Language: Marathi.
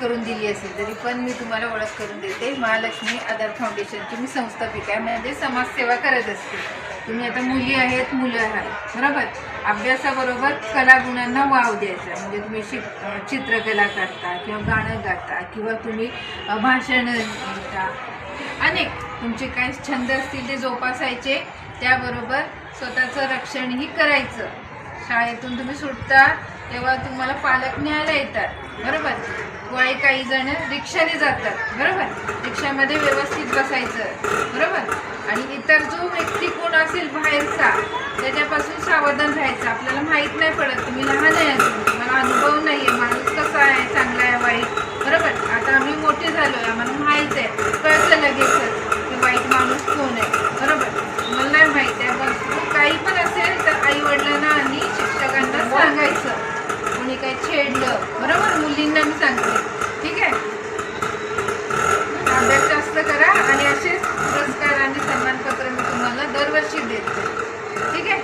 करून दिली असेल तरी पण मी तुम्हाला ओळख करून देते. महालक्ष्मी आधार फाउंडेशनची मी संस्थापिका आहे म्हणजे समाजसेवा करत असते. तुम्ही आता मुली आहेत मुलं आहेत बरोबर? अभ्यासाबरोबर कलागुणांना वाव द्यायचा. म्हणजे तुम्ही शिक चित्रकला करता किंवा गाणं गाता किंवा तुम्ही भाषण लिहिता. अनेक तुमचे काय छंद असतील ते जोपासायचे. त्याबरोबर स्वतःचं रक्षणही करायचं. शाळेतून तुम्ही सुटता तेव्हा तुम्हाला पालक न्यायला येतात. बरोबर? गोळे काही जण रिक्षाने जातात. बरोबर? रिक्षामध्ये व्यवस्थित बसायचं. बरोबर? आणि इतर जो व्यक्ती कोण असेल बाहेरचा त्याच्यापासून सावधान राहायचं. आपल्याला माहीत नाही पडत तुम्ही लहान आहे तुम्हाला अनुभव नाही आहे माणूस कसा आहे? चांगला आहे वाईट. बरोबर? आता आम्ही मोठे झालो आहे आम्हाला फेडलं बरोबर? मुलींना मी सांगते. ठीक आहे? अभ्यास जास्त करा आणि असेच पुरस्कार आणि सन्मानपत्र मी तुम्हाला दरवर्षी देते. ठीक आहे?